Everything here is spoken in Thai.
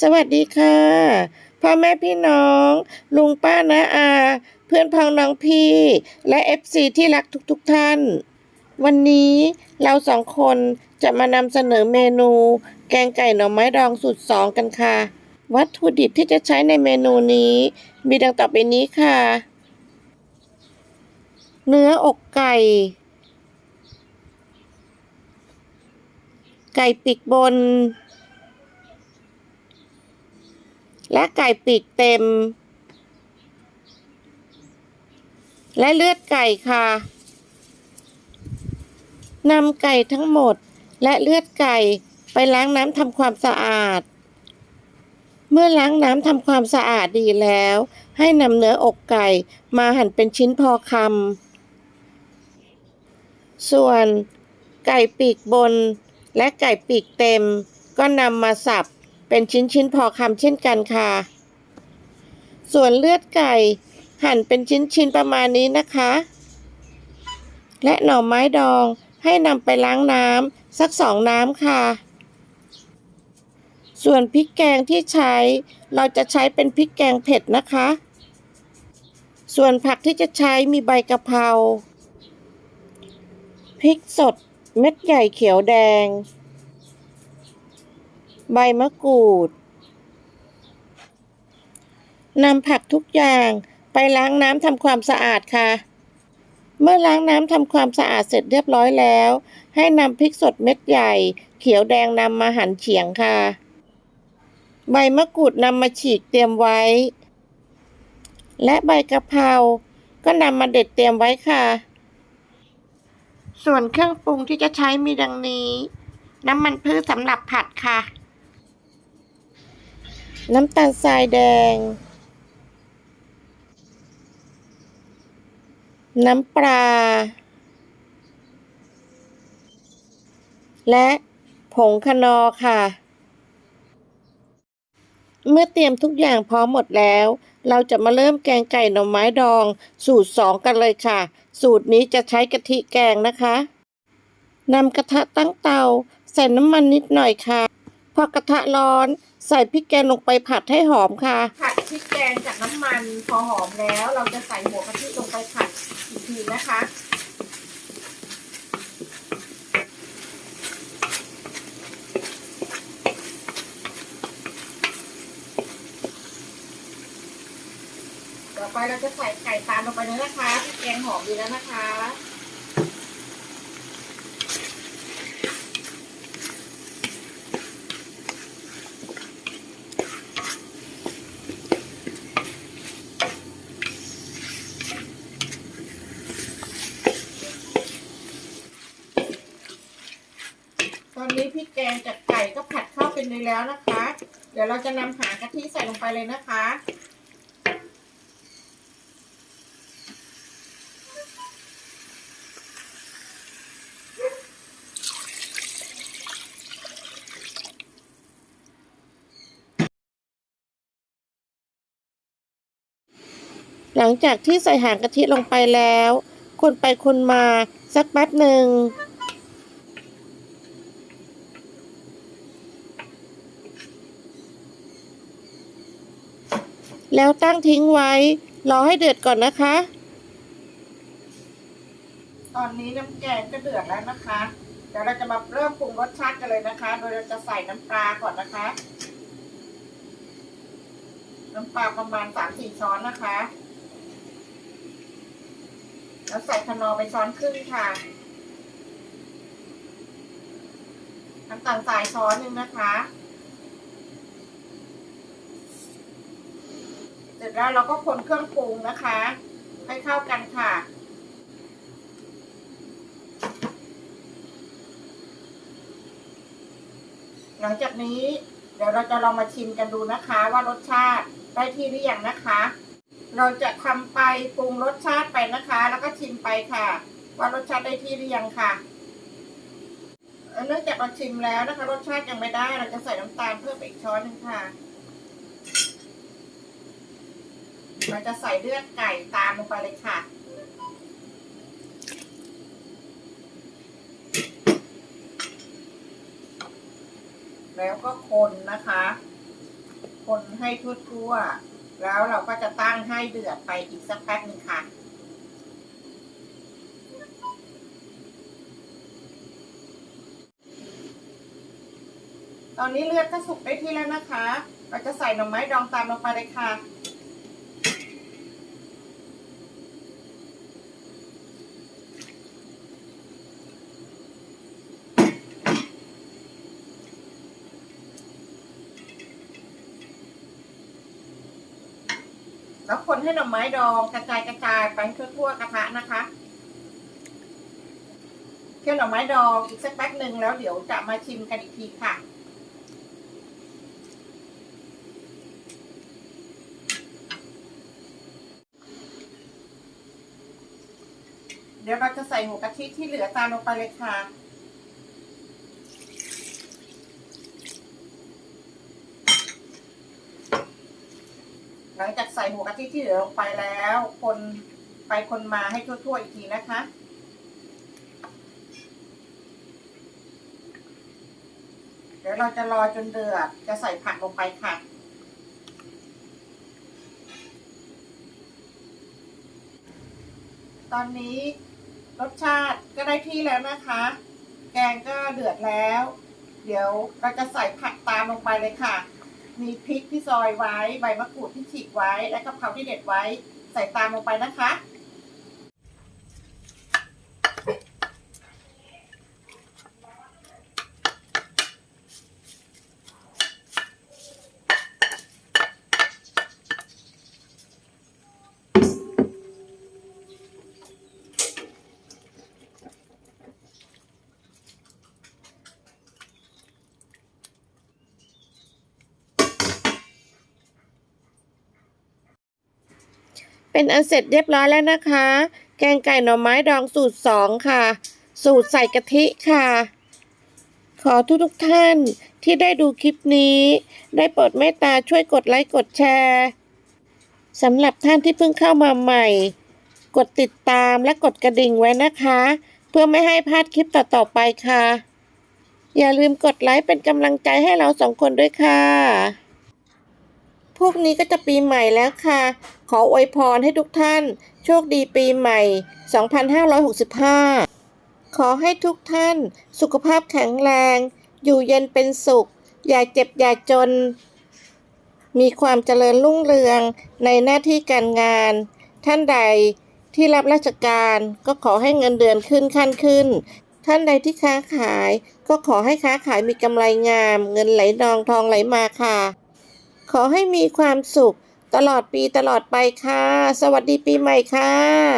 สวัสดีค่ะ พ่อแม่พี่น้อง ลุงป้าน้าอา เพื่อนพ้องน้องพี่ และเอฟซีที่รักทุกๆทท่าน วันนี้เราสองคนจะมานำเสนอเมนู แกงไก่หน่อไม้ดองสูตรสองกันค่ะ วัตถุดิบที่จะใช้ในเมนูนี้ มีดังต่อไปนี้ค่ะ เนื้ออกไก่ ไก่ปีกบน และไก่ปีกเต็ม และเลือดไก่ค่ะนำไก่ทั้งหมดและเลือดไก่ไปล้างน้ำทำความสะอาด เมื่อล้างน้ำทำความสะอาดดีแล้ว ให้นำเนื้ออกไก่มาหั่นเป็นชิ้นพอคำส่วนไก่ปีกบนและไก่ปีกเต็มก็นำมาสับ เป็นชิ้นๆพอคำเช่นกันค่ะ ส่วนเลือดไก่ หั่นเป็นชิ้นๆประมาณนี้นะคะ และหน่อไม้ดองให้นำไปล้างน้ำสักสองน้ำค่ะ ส่วนพริกแกงที่ใช้เราจะใช้เป็นพริกแกงเผ็ดนะคะ ส่วนผักที่จะใช้มีใบกะเพราพริกสดเม็ดใหญ่เขียวแดง ใบมะกรูดนำผักทุกอย่างไปล้างน้ำทำความสะอาดค่ะ เมื่อล้างน้ำทำความสะอาดเสร็จเรียบร้อยแล้ว ให้นำพริกสดเม็ดใหญ่ เขียวแดงนำมาหั่นเฉียงค่ะ ใบมะกรูดนำมาฉีกเตรียมไว้ และใบกะเพราก็นำมาเด็ดเตรียมไว้ค่ะ ส่วนเครื่องปรุงที่จะใช้มีดังนี้ น้ำมันพืชสำหรับผัดค่ะ น้ำตาลทรายแดง น้ำปลา และผงคนอร์ค่ะ เมื่อเตรียมทุกอย่างพร้อมหมดแล้ว เราจะมาเริ่มแกงไก่หน่อไม้ดอง สูตรสองกันเลยค่ะ สูตรนี้จะใช้กะทิแกงนะคะนำกระทะตั้งเตา ใส่น้ำมันนิดหน่อยค่ะ พอกระทะร้อน ใส่พริกแกงลงไปผัดให้หอมค่ะ ผัดพริกแกงจากน้ำมันพอหอมแล้ว เราจะใส่หัวกะทิลงไปผัดอีกทีนะคะ ต่อไปเราจะใส่ไก่ตามลงไปเลยนะคะพริกแกงหอมดีแล้วนะคะ ตอนนี้พริกแก งจากไก่ก็ผัดเข้าเป็นเนยแล้วนะคะ เดี๋ยวเราจะนำหางกะทิใส่ลงไปเลยนะคะ หลังจากที่ใส่หางกะทิลงไปแล้ว คนไปคนมาสักแป๊บหนึ่ง แล้วตั้งทิ้งไว้ รอให้เดือดก่อนนะคะ ตอนนี้น้ำแกงก็เดือดแล้วนะคะ เดี๋ยวเราจะมาเริ่มปรุงรสชาติกันเลยนะคะ โดยเราจะใส่น้ำปลาก่อนนะคะ น้ำปลาประมาณสามสี่ช้อนนะคะ แล้วใส่คนอร์ไปช้อนครึ่งค่ะน้ำตาลทรายช้อนหนึ่งนะคะ สร็จแล้วเราก็คนเครื่องปรุงนะคะ ให้เข้ากันค่ะ หลังจากนี้เดี๋ยวเราจะลองมาชิมกันดูนะคะว่ารสชาติได้ที่หรือยังนะคะ เราจะทำไปปรุงรสชาติไปนะคะ แล้วก็ชิมไปค่ะ ว่ารสชาติได้ที่หรือยังค่ะเนื่องจากเราชิมแล้วนะคะ รสชาติยังไม่ได้เราจะใส่น้ำตาลเพิ่มไปอีกช้อนหนึ่งค่ะ เราจะใส่เลือดไก่ตามลงไปเลยค่ะ แล้วก็คนนะคะ คนให้ทั่วๆ แล้วเราก็จะตั้งให้เดือดไปอีกสักแป๊บนึงค่ะตอนนี้เลือดก็สุกได้ที่แล้วนะคะ เราจะใส่หน่อไม้ดองตามลงไปเลยค่ะ แล้วคนให้หน่อไม้ดองกระจายกระจายไปทั่วๆกระทะนะคะเคี่ยวหน่อไม้ดองอีกสักแป๊บหนึ่งแล้วเดี๋ยวจะมาชิมกันอีกทีค่ะเดี๋ยวเราจะใส่หัวกะทิที่เหลือตามลงไปเลยค่ะ หลังจากใส่หัวกะทิที่เหลือลงไปแล้ว คนไปคนมาให้ทั่วๆอีกทีนะคะ เดี๋ยวเราจะรอจนเดือด จะใส่ผักลงไปค่ะตอนนี้รสชาติก็ได้ที่แล้วนะคะ แกงก็เดือดแล้ว เดี๋ยวเราจะใส่ผักตามลงไปเลยค่ะ มีพริกที่ซอยไว้ ใบมะกรูดที่ฉีกไว้ และกะเพราที่เด็ดไว้ ใส่ตามลงไปนะคะ เป็นอันเสร็จเรียบร้อยแล้วนะคะ แกงไก่หน่อไม้ดองสูตรสองค่ะ สูตรใส่กะทิค่ะ ขอทุกทุกท่านที่ได้ดูคลิปนี้ ได้โปรดเมตตาช่วยกดไลค์กดแชร์สำหรับท่านที่เพิ่งเข้ามาใหม่ กดติดตามและกดกระดิ่งไว้นะคะ เพื่อไม่ให้พลาดคลิปต่อๆไปค่ะ อย่าลืมกดไลค์เป็นกำลังใจให้เราสองคนด้วยค่ะ วกนี้ก็จะปีใหม่แล้วค่ะ ขออวยพรให้ทุกท่าน โชคดีปีใหม่ 2565 ขอให้ทุกท่านสุขภาพแข็งแรง อยู่เย็นเป็นสุข อย่าเจ็บอย่าจน มีความเจริญรุ่งเรืองในหน้าที่การงาน ท่านใดที่รับราชการก็ขอให้เงินเดือนขึ้นขั้นขึ้น ท่านใดที่ค้าขายก็ขอให้ค้าขายมีกำไรงาม เงินไหลนองทองไหลมาค่ะ ขอให้มีความสุข ตลอดปีตลอดไปค่ะ สวัสดีปีใหม่ค่ะ